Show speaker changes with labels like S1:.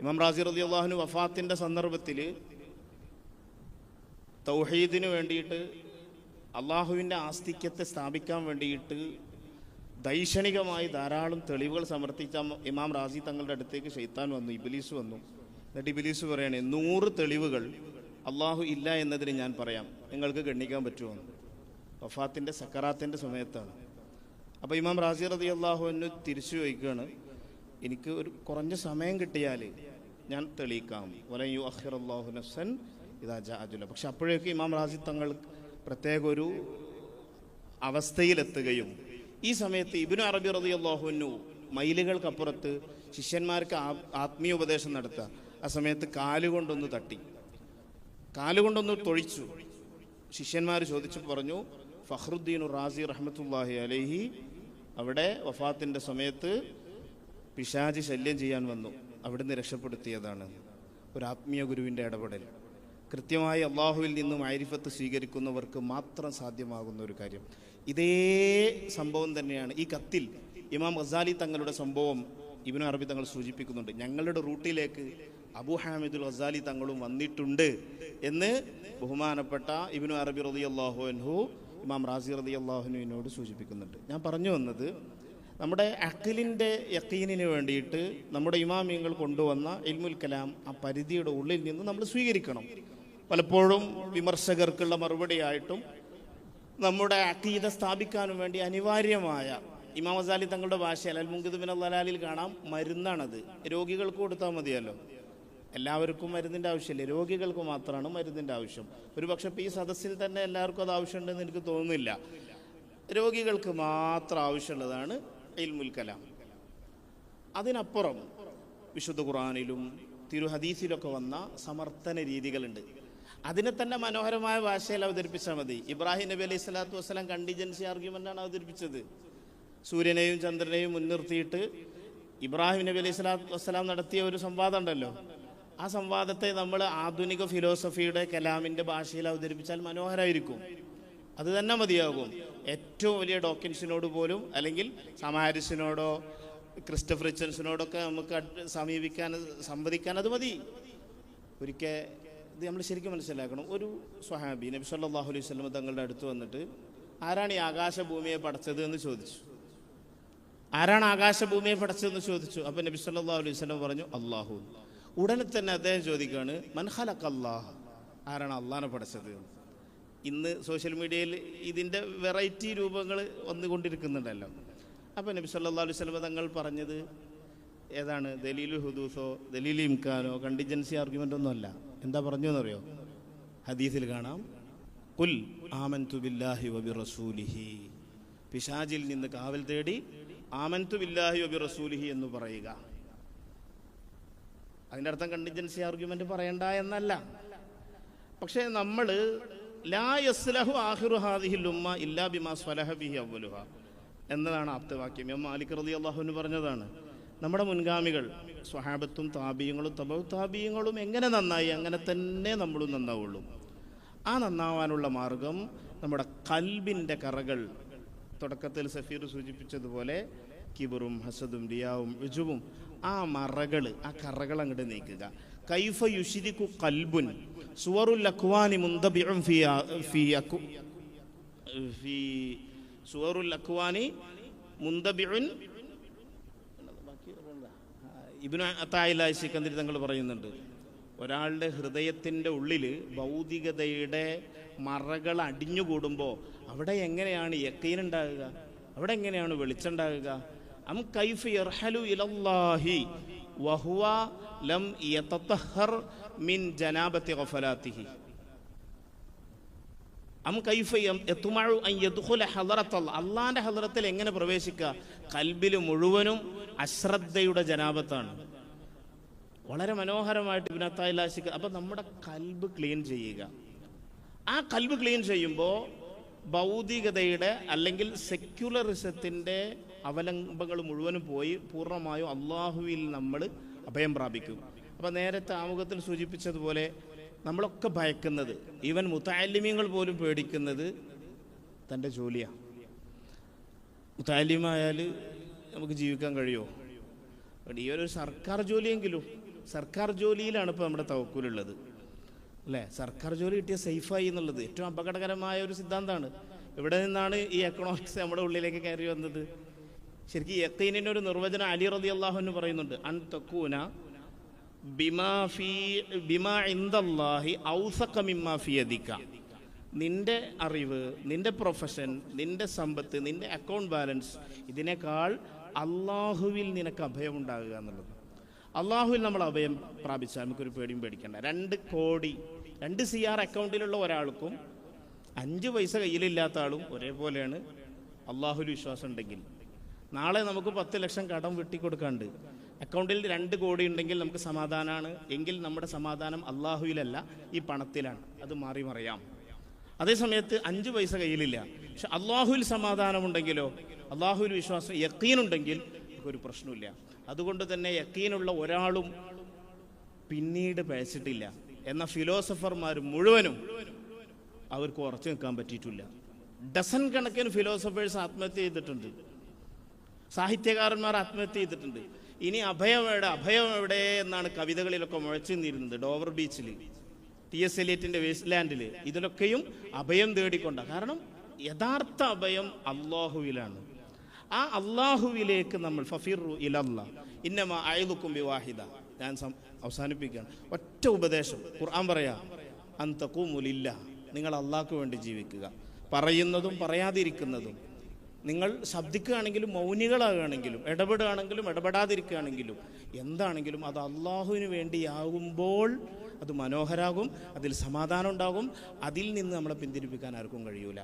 S1: ഇമാം റാസി റതി അള്ളാഹുന് വഫാത്തിന്റെ സന്ദർഭത്തിൽ തൗഹീദിന് വേണ്ടിയിട്ട് അള്ളാഹുവിന്റെ ആസ്തിക്യത്തെ സ്ഥാപിക്കാൻ വേണ്ടിയിട്ട് ദൈക്ഷണികമായി ധാരാളം തെളിവുകൾ സമർപ്പിച്ച ഇമാം റാസി തങ്ങളുടെ അടുത്തേക്ക് ഷെയ്ത്താൻ വന്നു ഇബിലീസ് വന്നു. എന്നിട്ട് ഇബിലീസ് പറയണേ നൂറ് തെളിവുകൾ അള്ളാഹു ഇല്ല എന്നതിന് ഞാൻ പറയാം. നിങ്ങൾക്ക് ഗണ്ണിക്കാൻ പറ്റുമോ? വഫാത്തിന്റെ സക്കറാത്തിന്റെ സമയത്താണ്. അപ്പോൾ ഇമാം റാസി റതി അള്ളാഹുവിന് തിരിച്ചു ചോദിക്കുകയാണ് എനിക്ക് ഒരു കുറഞ്ഞ സമയം കിട്ടിയാൽ ഞാൻ തെളിയിക്കാം. വലയു യു അഖിർ അള്ളാഹു നഫ്സൻ ഇതാ ജാജുല പക്ഷെ അപ്പോഴേക്കും ഇമാം റാസി തങ്ങൾ പ്രത്യേക ഒരു അവസ്ഥയിലെത്തുകയും ഈ സമയത്ത് ഇബിനു അറബി റതി അള്ളാഹുനു മൈലുകൾക്കപ്പുറത്ത് ശിഷ്യന്മാർക്ക് ആത്മീയ ഉപദേശം നടത്തുക. ആ സമയത്ത് കാലുകൊണ്ടൊന്ന് തട്ടി. കാലുകൊണ്ടൊന്ന് തൊഴിച്ചു. ശിഷ്യന്മാർ ചോദിച്ചു പറഞ്ഞു ഫഹ്റുദ്ദീൻ റാസി റഹ്മത്തുല്ലാഹി അലൈഹി അവിടെ വഫാത്തിന്റെ സമയത്ത് പിശാചി ശല്യം ചെയ്യാൻ വന്നു. അവിടുന്ന് രക്ഷപ്പെടുത്തിയതാണ്. ഒരു ആത്മീയ ഗുരുവിന്റെ ഇടപെടൽ. കൃത്യമായി അള്ളാഹുവിൽ നിന്നും ആരിഫത്ത് സ്വീകരിക്കുന്നവർക്ക് മാത്രം സാധ്യമാകുന്ന ഒരു കാര്യം. ഇതേ സംഭവം തന്നെയാണ്. ഈ കത്തിൽ ഇമാം ഗസാലി തങ്ങളുടെ സംഭവം ഇബിനു അറബി തങ്ങൾ സൂചിപ്പിക്കുന്നുണ്ട്. ഞങ്ങളുടെ റൂട്ടിലേക്ക് അബു ഹാമിദുൽ ഗസാലി തങ്ങളും വന്നിട്ടുണ്ട് എന്ന് ബഹുമാനപ്പെട്ട ഇബിനു അറബി റതി അള്ളാഹു അൻഹു ഇമാം റാസി റതി അള്ളാഹുനുവിനോട് സൂചിപ്പിക്കുന്നുണ്ട്. ഞാൻ പറഞ്ഞു വന്നത് നമ്മുടെ അഖിലിന്റെ യക്കീനിന് വേണ്ടിയിട്ട് നമ്മുടെ ഇമാമിയങ്ങൾ കൊണ്ടുവന്ന ഇൽമുൽ കലാം ആ പരിധിയുടെ ഉള്ളിൽ നിന്ന് നമ്മൾ സ്വീകരിക്കണം. പലപ്പോഴും വിമർശകർക്കുള്ള മറുപടിയായിട്ടും നമ്മുടെ അക്കീത സ്ഥാപിക്കാനും വേണ്ടി അനിവാര്യമായ ഇമാം അസാലി തങ്ങളുടെ ഭാഷയിൽ അൽ മുങ്കിദുബിൻ അള്ളലാലിൽ കാണാം മരുന്നാണത്. രോഗികൾക്ക് കൊടുത്താൽ മതിയല്ലോ. എല്ലാവർക്കും മരുന്നിന്റെ ആവശ്യമില്ല. രോഗികൾക്ക് മാത്രമാണ് മരുന്നിന്റെ ആവശ്യം. ഒരു പക്ഷേ ഈ സദസ്സിൽ തന്നെ എല്ലാവർക്കും അത് ആവശ്യമുണ്ടെന്ന് എനിക്ക് തോന്നുന്നില്ല. രോഗികൾക്ക് മാത്രം ആവശ്യമുള്ളതാണ് ഇൽമുൽ കലാം. അതിനപ്പുറം വിശുദ്ധ ഖുറാനിലും തിരുഹദീസിലൊക്കെ വന്ന സമർത്ഥന രീതികളുണ്ട്. അതിനെ തന്നെ മനോഹരമായ ഭാഷയിൽ അവതരിപ്പിച്ചാൽ മതി. ഇബ്രാഹിം നബി അലൈഹി സ്വലാത്തു വസ്സലാം കണ്ടിജൻസി ആർഗ്യുമെന്റാണ് അവതരിപ്പിച്ചത്. സൂര്യനെയും ചന്ദ്രനെയും മുൻനിർത്തിയിട്ട് ഇബ്രാഹിം നബി അലൈഹി സ്വലാത്തു വസ്സലാം നടത്തിയ ഒരു സംവാദം ഉണ്ടല്ലോ. ആ സംവാദത്തെ നമ്മൾ ആധുനിക ഫിലോസഫിയുടെ കലാമിന്റെ ഭാഷയിൽ അവതരിപ്പിച്ചാൽ മനോഹരമായിരിക്കും അത് തന്നെ മതിയാകും. ഏറ്റവും വലിയ ഡോക്കിൻസിനോട് പോലും അല്ലെങ്കിൽ സമാരിസിനോടോ ക്രിസ്റ്റഫർ റിച്ചൻസിനോടൊക്കെ നമുക്ക് സമീപിക്കാൻ സംവദിക്കാൻ അത് മതി. ഒരിക്കൽ ഇത് നമ്മൾ ശരിക്കും മനസ്സിലാക്കണം. ഒരു സ്വഹാബി നബി സല്ലാഹു അലൈഹി സ്വലം തങ്ങളുടെ അടുത്ത് വന്നിട്ട് ആരാണ് ഈ ആകാശഭൂമിയെ പടച്ചത് എന്ന് ചോദിച്ചു. ആരാണ് ആകാശഭൂമിയെ പടച്ചതെന്ന് ചോദിച്ചു. അപ്പം നബി സല്ലാഹു അലൈഹി സ്വലം പറഞ്ഞു അള്ളാഹു ഉടനെ തന്നെ അദ്ദേഹം ചോദിക്കുകയാണ് മൻഹലക്കല്ലാഹ് ആരാണ് അള്ളാഹിനെ പടച്ചത് ഇന്ന് സോഷ്യൽ മീഡിയയിൽ ഇതിന്റെ വെറൈറ്റി രൂപങ്ങൾ വന്നുകൊണ്ടിരിക്കുന്നുണ്ടല്ലോ. അപ്പോൾ നബി സല്ലാ അലൈഹി വസല്ലം തങ്ങൾ പറഞ്ഞത് ഏതാണ്? ദലീലു ഹുദൂസോ ദലീൽ ഇംകാനോ കണ്ടിജൻസി ആർഗ്യുമെന്റ് ഒന്നുമല്ല എന്താ പറഞ്ഞു എന്നറിയോ ഹദീസിൽ കാണാം. കുൽ ആമൻതു ബില്ലാഹി വബി റസൂലിഹി പിശാജിൽ നിന്ന് കാവൽ തേടി ആമൻതു ബില്ലാഹി വബി റസൂലിഹി എന്ന് പറയുക. അതിന്റെ അർത്ഥം കണ്ടിജൻസി ആർഗ്യുമെന്റ് പറയണ്ട എന്നല്ല. പക്ഷേ നമ്മൾ ലാ ആഹിറു ഹാദിഹിൽ ഉമ്മ ഇല്ലാ ബിമാ സ്വലഹ ബിഹി അവലുഹ എന്നതാണ് ആപ്തവാക്യം എം മാലിക് റതി അള്ളാഹുവിന് പറഞ്ഞതാണ് നമ്മുടെ മുൻഗാമികൾ സ്വഹാബത്തും താബീയങ്ങളും തബവ് താബീയങ്ങളും എങ്ങനെ നന്നായി അങ്ങനെ തന്നെ നമ്മളും നന്നാവുള്ളൂ. ആ നന്നാവാനുള്ള മാർഗം നമ്മുടെ കൽബിന്റെ കറകൾ. തുടക്കത്തിൽ സഫീർ സൂചിപ്പിച്ചതുപോലെ കിബറും ഹസദും റിയാവും ഋജുവും ആ മറകൾ ആ കറകൾ അങ്ങോട്ട് നീക്കുക. കൈഫ യുഷിരിക്കു കൽബുൻ സുവറുൽ അക്വാനി മുന്തബിഉം ഫി ഫി അക്കു ഫി സുവറുൽ അക്വാനി മുന്തബിഉൻ ഇബിന് അത്തായില്ല സിക്കന്തിരി തങ്ങൾ പറയുന്നുണ്ട് ഒരാളുടെ ഹൃദയത്തിന്റെ ഉള്ളിൽ ഭൗതികതയുടെ മറകൾ അടിഞ്ഞുകൂടുമ്പോൾ അവിടെ എങ്ങനെയാണ് യക്കീനുണ്ടാകുക അവിടെ എങ്ങനെയാണ് വെളിച്ചുണ്ടാകുക അം കൈഫ് യർഹലു ഇലല്ലാഹി വഹുവ ലം യതതഹർ മിൻ ജനാബത്തി ഗഫലാത്തിഹി. അം കൈഫ എത്തുമഴു അൻ യദ്ഖുല ഹളറത്തല്ല അള്ളാന്റെ ഹളറത്തിൽ എങ്ങനെ പ്രവേശിക്കുക കൽബിൽ മുഴുവനും അശ്രദ്ധയുടെ ജനാപത്താണ് വളരെ മനോഹരമായിട്ട് ഇബിനത്തായില്ലാശിക്കുക അപ്പം നമ്മുടെ കൽബ് ക്ലീൻ ചെയ്യുക. ആ കൽബ് ക്ലീൻ ചെയ്യുമ്പോൾ ഭൗതികതയുടെ അല്ലെങ്കിൽ സെക്യുലറിസത്തിന്റെ അവലംബങ്ങൾ മുഴുവനും പോയി പൂർണമായും അള്ളാഹുവിൽ നമ്മൾ അഭയം പ്രാപിക്കും. അപ്പം നേരത്തെ ആമുഖത്തിൽ സൂചിപ്പിച്ചതുപോലെ നമ്മളൊക്കെ ഭയക്കുന്നത് ഈവൻ മുത്താലിമ്യങ്ങൾ പോലും പേടിക്കുന്നത് തന്റെ ജോലിയാണ് മുത്താലിമായാൽ നമുക്ക് ജീവിക്കാൻ കഴിയുമോ ഈ ഒരു സർക്കാർ ജോലിയെങ്കിലും സർക്കാർ ജോലിയിലാണ് ഇപ്പോൾ നമ്മുടെ തവക്കൂലുള്ളത് അല്ലേ? സർക്കാർ ജോലി കിട്ടിയ സേഫായി എന്നുള്ളത് ഏറ്റവും അപകടകരമായ ഒരു സിദ്ധാന്തമാണ് ഇവിടെ നിന്നാണ് ഈ എക്കണോമിക്സ് നമ്മുടെ ഉള്ളിലേക്ക് കയറി വന്നത്? ശരിക്കും യക്കീനിന്റെ ഒരു നിർവചനം അലി റതി അള്ളാഹുവിന് പറയുന്നുണ്ട്. അൻ തക്കൂന ബിമാ ഫീ ബിമാ നിന്റെ അറിവ് നിന്റെ പ്രൊഫഷൻ നിന്റെ സമ്പത്ത് നിന്റെ അക്കൗണ്ട് ബാലൻസ് ഇതിനേക്കാൾ അള്ളാഹുവിൽ നിനക്ക് അഭയം ഉണ്ടാകുക എന്നുള്ളത്. അള്ളാഹുവിൽ നമ്മൾ അഭയം പ്രാപിച്ചാൽ നമുക്കൊരു പേടിയും പേടിക്കണ്ട. രണ്ട് കോടി രണ്ട് സി ആർ അക്കൗണ്ടിലുള്ള ഒരാൾക്കും അഞ്ച് പൈസ കയ്യിലില്ലാത്ത ആളും ഒരേപോലെയാണ്. അള്ളാഹുവിൽ വിശ്വാസം ഉണ്ടെങ്കിൽ നാളെ നമുക്ക് പത്ത് ലക്ഷം കടം വെട്ടിക്കൊടുക്കാണ്ട് അക്കൗണ്ടിൽ രണ്ട് കോടി ഉണ്ടെങ്കിൽ നമുക്ക് സമാധാനമാണ് എങ്കിൽ നമ്മുടെ സമാധാനം അള്ളാഹുവിലല്ല ഈ പണത്തിലാണ്. അത് മാറി മറിയാം. അതേസമയത്ത് അഞ്ച് പൈസ കയ്യിലില്ല. പക്ഷെ അള്ളാഹുവിൽ സമാധാനമുണ്ടെങ്കിലോ അള്ളാഹുവിൽ വിശ്വാസം യക്കീനുണ്ടെങ്കിൽ ഒരു പ്രശ്നമില്ല അതുകൊണ്ട് തന്നെ യക്കീനുള്ള ഒരാളും പിന്നീട് പഴച്ചിട്ടില്ല എന്ന ഫിലോസഫർമാർ മുഴുവനും അവർക്ക് ഉറച്ചു നിൽക്കാൻ പറ്റിയിട്ടില്ല. ഡസൻ കണക്കിന് ഫിലോസഫേഴ്സ് ആത്മഹത്യ ചെയ്തിട്ടുണ്ട്. സാഹിത്യകാരന്മാർ ആത്മഹത്യ ചെയ്തിട്ടുണ്ട്. ഇനി അഭയം എവിടെ? അഭയം എവിടെ എന്നാണ് കവിതകളിലൊക്കെ മുഴച്ചു നിന്നിരുന്നത് ഡോവർ ബീച്ചിൽ ടി എസ് എലിയറ്റിന്റെ വേസ്റ്റ് ലാൻഡിൽ ഇതിലൊക്കെയും അഭയം തേടിക്കൊണ്ട. കാരണം യഥാർത്ഥ അഭയം അള്ളാഹുവിലാണ് ആ അള്ളാഹുവിലേക്ക് നമ്മൾ ഫഫീറു ഇലല്ല. ഇന്നമ അയലുക്കും വിവാഹിത ഞാൻ അവസാനിപ്പിക്കുകയാണ്. ഒറ്റ ഉപദേശം. ഖുർആൻ പറയാ അന്തക്കൂമുലില്ല നിങ്ങൾ അള്ളാഹ്ക്ക് വേണ്ടി ജീവിക്കുക. പറയുന്നതും പറയാതിരിക്കുന്നതും. നിങ്ങൾ ശബ്ദിക്കുകയാണെങ്കിലും മൗനികളാകുകയാണെങ്കിലും ഇടപെടുകയാണെങ്കിലും ഇടപെടാതിരിക്കുകയാണെങ്കിലും എന്താണെങ്കിലും അത് അള്ളാഹുവിന് വേണ്ടിയാകുമ്പോൾ അത് മനോഹരാകും അതിൽ സമാധാനം ഉണ്ടാകും അതിൽ നിന്ന് നമ്മളെ പിന്തിരിപ്പിക്കാൻ ആർക്കും കഴിയൂല.